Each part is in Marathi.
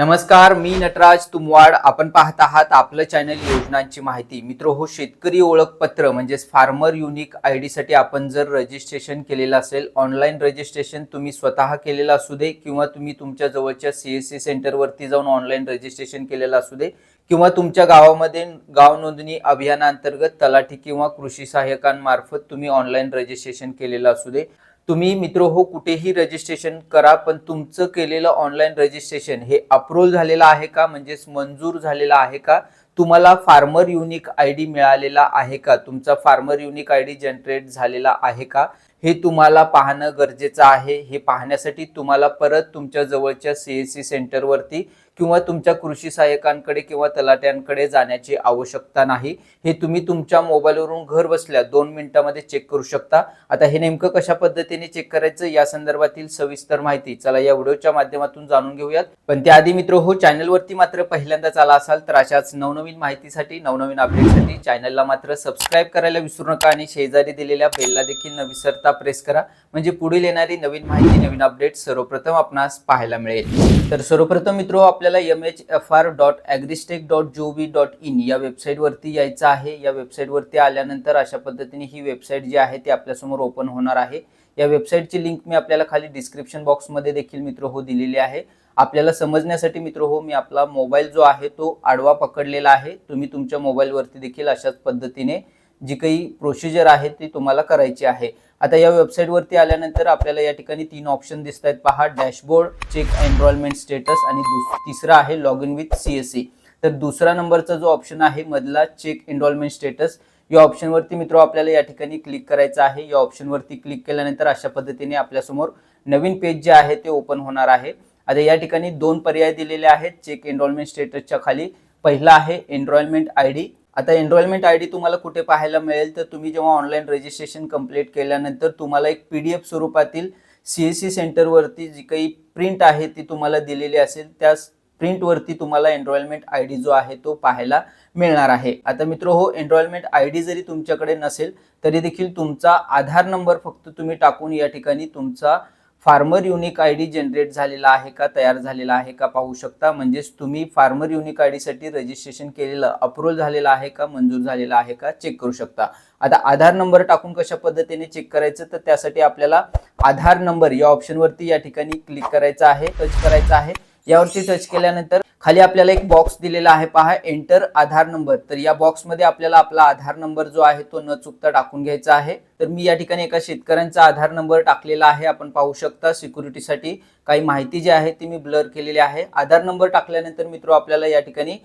नमस्कार मी नटराज तुमवाड. आपण पाहत आहात आपलं चॅनल योजनांची माहिती. मित्र हो शेतकरी ओळखपत्र म्हणजेच फार्मर युनिक आयसाठी आपण जर रजिस्ट्रेशन केलेलं असेल ऑनलाईन रजिस्ट्रेशन तुम्ही स्वतः केलेलं असू दे किंवा तुम्ही तुमच्या जवळच्या सी एस सी सेंटरवरती जाऊन ऑनलाईन रजिस्ट्रेशन केलेलं असू दे किंवा तुमच्या गावामध्ये गाव नोंदणी अभियानांतर्गत तलाठी किंवा कृषी सहाय्यकांमार्फत तुम्ही ऑनलाईन रजिस्ट्रेशन केलेलं असू दे. तुम्ही मित्र हो कुठेही रजिस्ट्रेशन करा पण तुमचं केलेलं ऑनलाईन रजिस्ट्रेशन हे अप्रूव्ह झालेलं आहे का? म्हणजेच मंजूर झालेलं आहे का? तुम्हाला फार्मर युनिक आय डी मिळालेला आहे का? तुमचा farmer unique I D generate झालेला आहे का? हे तुम्हाला पाहणं गरजेचं आहे. हे पाहण्यासाठी तुम्हाला परत तुमच्या जवळच्या सी एस सी सेंटरवरती किंवा तुमच्या कृषी सहाय्यकांकडे किंवा तलाट्यांकडे जाण्याची आवश्यकता नाही. हे तुम्ही तुमच्या मोबाईलवरून घर बसल्या दोन मिनिटांमध्ये चेक करू शकता. आता हे नेमकं कशा पद्धतीने चेक करायचं या संदर्भातील सविस्तर माहिती चला या व्हिडिओच्या माध्यमातून जाणून घेऊयात. पण त्याआधी मित्र हो चॅनलवरती मात्र पहिल्यांदाच आला असाल तर अशाच नवनवीन माहितीसाठी नवनवीन अपडेटसाठी चॅनलला मात्र सबस्क्राईब करायला विसरू नका आणि शेजारी दिलेल्या बेलला देखील न विसरता प्रेस करा. म्हणजे पुढील येणारी नवीन माहिती नवीन अपडेट सर्वप्रथम आपणास पाहायला मिळेल. तर सर्वप्रथम मित्र आपल्या आपल्याला M H F R dot agristack dot G V dot in या वेबसाईटवरती यायचं आहे. या वेबसाईटवरती आल्यानंतर अशा पद्धतीने ही वेबसाईट जी आहे ती आपल्यासमोर ओपन होणार आहे. या वेबसाईटची लिंक मी आपल्याला खाली डिस्क्रिप्शन बॉक्समध्ये देखील मित्र हो दिलेली आहे. आपल्याला समजण्यासाठी मित्र हो मी आपला मोबाईल जो आहे तो आडवा पकडलेला आहे. तुम्ही तुमच्या मोबाईलवरती देखील अशाच पद्धतीने जी काही प्रोसिजर आहे ती तुम्हाला करायची आहे. आता या वेबसाईटवरती आल्यानंतर आपल्याला या ठिकाणी तीन ऑप्शन दिसत आहेत. पहा डॅशबोर्ड चेक एनरोलमेंट स्टेटस आणि दुस तिसरा आहे log in with C S C तर दुसरा नंबरचा जो ऑप्शन आहे मधला चेक एनरोलमेंट स्टेटस या ऑप्शनवरती मित्र आपल्याला या ठिकाणी क्लिक करायचं आहे. या ऑप्शनवरती क्लिक केल्यानंतर अशा पद्धतीने आपल्यासमोर नवीन पेज जे आहे ते ओपन होणार आहे. आता या ठिकाणी दोन पर्याय दिलेले आहेत. चेक एनरोलमेंट स्टेटसच्या खाली पहिला आहे एनरोलमेंट आय डी आता एनरोलमेंट आय डी तुम्हाला कुठे पाहायला मिळेल तर तुम्ही जेव्हा ऑनलाईन रजिस्ट्रेशन कंप्लीट केल्यानंतर तुम्हाला एक पी डी एफ स्वरूपातील सी एस सी सेंटरवरती जी काही प्रिंट आहे ती तुम्हाला दिलेली असेल त्या प्रिंटवरती तुम्हाला एनरोलमेंट आय डी जो आहे तो पाहायला मिळणार आहे. आता मित्र हो एनरोलमेंट आय डी जरी तुमच्याकडे नसेल तरी देखील तुमचा आधार नंबर फक्त तुम्ही टाकून या ठिकाणी तुमचा farmer unique I D generate झालेला आहे का तयार झालेला आहे का पाहू शकता. म्हणजेच तुम्ही फार्मर युनिक आयसाठी रजिस्ट्रेशन केलेलं अप्रूव्हल झालेलं आहे का मंजूर झालेलं आहे का चेक करू शकता. आता आधार नंबर टाकून कशा पद्धतीने चेक करायचं तर त्यासाठी आपल्याला आधार नंबर या ऑप्शनवरती या ठिकाणी क्लिक करायचं आहे टच करायचं आहे. यावरती टच केल्यानंतर खाली आपल्याला एक बॉक्स दिलेला आहे. पहा एंटर आधार नंबर तर या बॉक्समध्ये आपल्याला आपला आधार नंबर जो आहे तो न चुकता टाकून घ्यायचा आहे. तर मी या ठिकाणी एका शेतकऱ्यांचा आधार नंबर टाकलेला आहे. आपण पाहू शकता सिक्युरिटीसाठी काही माहिती जी आहे ती मी ब्लर केलेली आहे. आधार नंबर टाकल्यानंतर मित्र आपल्याला या ठिकाणी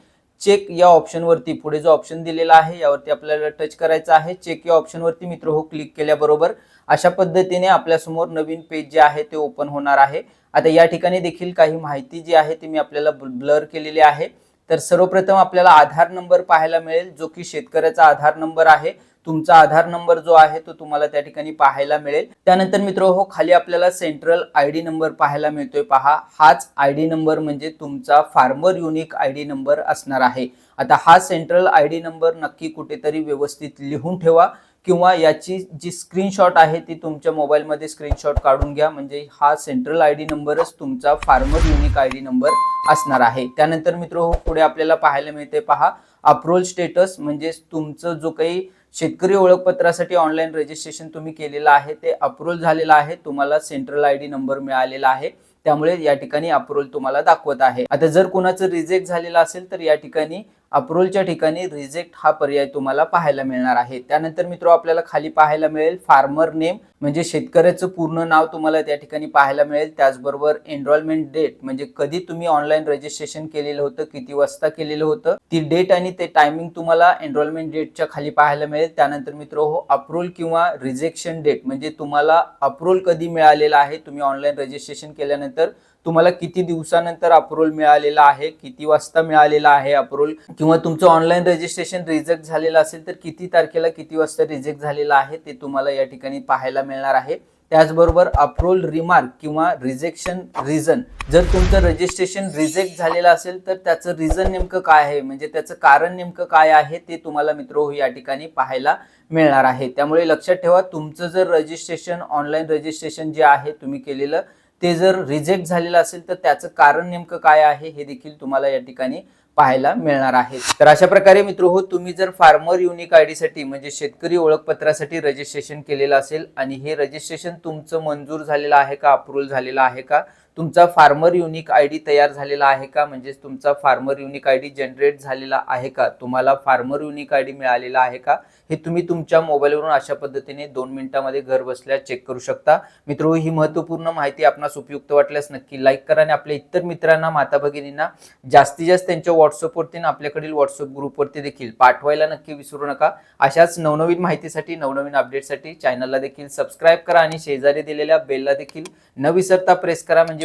चेक या ऑप्शनवरती पुढे जो ऑप्शन दिलेला आहे यावरती आपल्याला टच करायचा आहे. चेक या ऑप्शनवरती मित्र हो क्लिक केल्याबरोबर अशा पद्धतीने आपल्यासमोर नवीन पेज जे आहे ते ओपन होणार आहे. आता या ठिकाणी देखील काही माहिती जी आहे ती मी आपल्याला ब्लर केलेली आहे. तर सर्वप्रथम आपल्याला आधार नंबर पाहायला मिळेल जो की शेतकऱ्याचा आधार नंबर आहे. तुमचा आधार नंबर जो आहे तो तुम्हाला त्या ठिकाणी पाहायला मिळेल. त्यानंतर मित्र हो खाली आपल्याला सेंट्रल आय डी नंबर पाहायला मिळतोय पहा. हाच आय डी नंबर म्हणजे तुमचा farmer unique I D number असणार आहे. आता हा सेंट्रल आय डी नंबर नक्की कुठेतरी व्यवस्थित लिहून ठेवा. किंवा याची जी स्क्रीनशॉट आहे ती तुमच्या मोबाईलमध्ये स्क्रीनशॉट काढून घ्या. म्हणजे हा सेंट्रल आय डी नंबरच तुमचा farmer unique I D number असणार आहे. त्यानंतर मित्र हो पुढे आपल्याला पाहायला मिळते पहा अप्रोल स्टेटस म्हणजे तुमचं जो काही शेतकरी ओळखपत्रासाठी ऑनलाईन रजिस्ट्रेशन तुम्ही केलेलं आहे ते अप्रूव्हल झालेलं आहे. तुम्हाला सेंट्रल आय डी नंबर मिळालेला आहे. त्यामुळे या ठिकाणी अप्रूव्हल तुम्हाला दाखवत आहे. आता जर कोणाचं रिजेक्ट झालेलं असेल तर या ठिकाणी अप्रूव्हलच्या ठिकाणी रिजेक्ट हा पर्याय तुम्हाला पाहायला मिळणार आहे. त्यानंतर मित्र आपल्याला खाली पाहायला मिळेल फार्मर नेम. म्हणजे शेतकऱ्याचं पूर्ण नाव तुम्हाला त्या ठिकाणी पाहायला मिळेल. त्याचबरोबर एनरोलमेंट डेट म्हणजे कधी तुम्ही ऑनलाईन रजिस्ट्रेशन केलेलं होतं किती वाजता केलेलं होतं ती डेट आणि ते टायमिंग तुम्हाला एनरोलमेंट डेटच्या खाली पाहायला मिळेल. त्यानंतर मित्र हो अप्रूव्हल किंवा रिजेक्शन डेट म्हणजे तुम्हाला अप्रूव्हल कधी मिळालेला आहे तुम्ही ऑनलाईन रजिस्ट्रेशन केल्यानंतर तुम्हाला किती दिवसानंतर अप्रूव्हल मिळालेला आहे किती वाजता मिळालेला आहे अप्रूव्हल किंवा तुमचं ऑनलाईन रजिस्ट्रेशन रिजेक्ट झालेलं असेल तर किती तारखेला किती वाजता रिजेक्ट झालेलं आहे ते तुम्हाला या ठिकाणी पाहायला मिळेल. मिळणार आहे. त्याचबरोबर अप्रूवल रिमार्क किंवा रिजेक्शन रिझन जर तुमचं रजिस्ट्रेशन रिजेक्ट झालेलं असेल तर त्याचं रिझन नेमकं काय आहे? म्हणजे त्याचं कारण नेमकं काय आहे ते तुम्हाला मित्र हो या ठिकाणी पाहायला मिळणार आहे. त्यामुळे लक्षात ठेवा तुमचं जर रजिस्ट्रेशन ऑनलाईन रजिस्ट्रेशन जे आहे तुम्ही केलेलं ते जर रिजेक्ट झालेलं असेल तर त्याचं कारण नेमकं काय आहे हे देखील तुम्हाला या ठिकाणी पाहायला मिळणार आहे तर अशा प्रकारे मित्र हो तुम्ही जर फार्मर युनिक आयडी साठी म्हणजे शेतकरी ओळखपत्रासाठी रजिस्ट्रेशन केलेलं असेल आणि हे रजिस्ट्रेशन तुमचं मंजूर झालेलं आहे का अप्रूव्हल झालेलं आहे का तुमचा फार्मर युनिक आय डी तयार झालेला आहे का? म्हणजेच तुमचा farmer unique I D generate झालेला आहे का? तुम्हाला फार्मर युनिक आय डी मिळालेला आहे का? हे तुम्ही तुमच्या मोबाईलवरून अशा पद्धतीने दोन मिनिटांमध्ये घर बसल्या चेक करू शकता. मित्र ही महत्त्वपूर्ण माहिती आपणास उपयुक्त वाटल्यास नक्की लाईक करा आणि आपल्या इतर मित्रांना माता भगिनींना जास्तीत जास्त त्यांच्या व्हॉट्सअपवरती आणि आपल्याकडील व्हॉट्सअप ग्रुपवरती देखील पाठवायला नक्की विसरू नका. अशाच नवनवीन माहितीसाठी नवनवीन अपडेटसाठी चॅनलला देखील सबस्क्राईब करा आणि शेजारी दिलेल्या बेलला देखील न विसरता प्रेस करा. म्हणजे